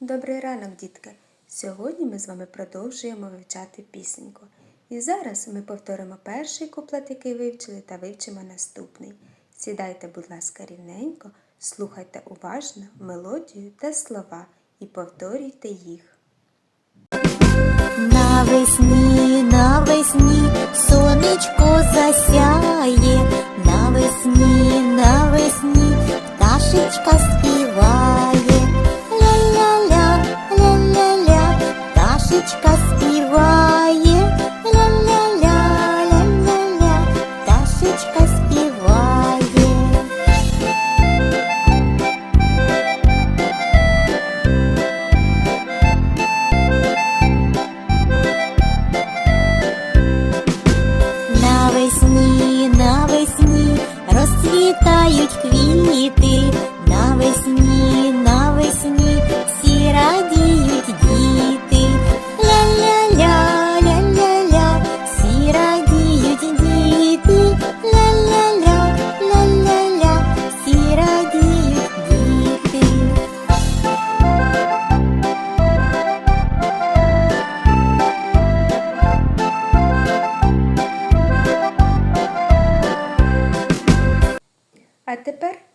Добрий ранок, дітки! Сьогодні ми з вами продовжуємо вивчати пісеньку. І зараз ми повторимо перший куплет, який вивчили, та вивчимо наступний. Сідайте, будь ласка, рівненько, слухайте уважно мелодію та слова і повторюйте їх. Навесні, навесні сонечко засяє, пташечка співає. Ля-ля-ля, ля-ля-ля, пташечка співає. Навесні, навесні розцвітають квіти, навесні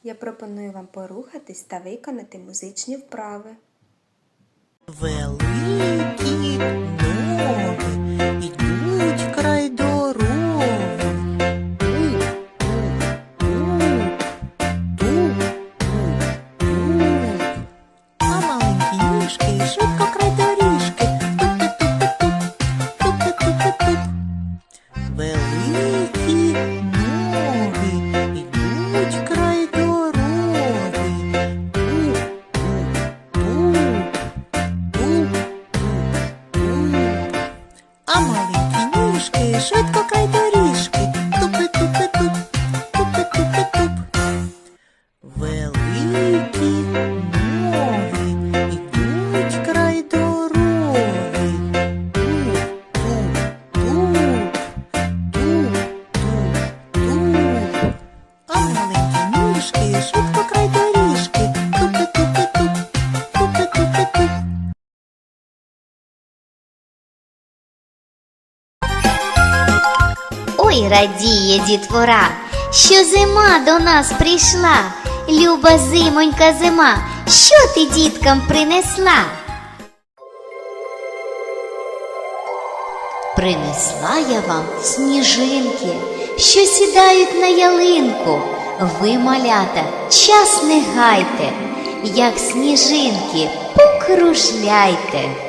я пропоную вам порухатись та виконати музичні вправи. Великі ноги Je Ой, радіє дітвора, що зима до нас прийшла. Люба зимонька зима, що ти діткам принесла? Принесла я вам сніжинки, що сідають на ялинку. Ви, малята, час не гайте, як сніжинки покружляйте.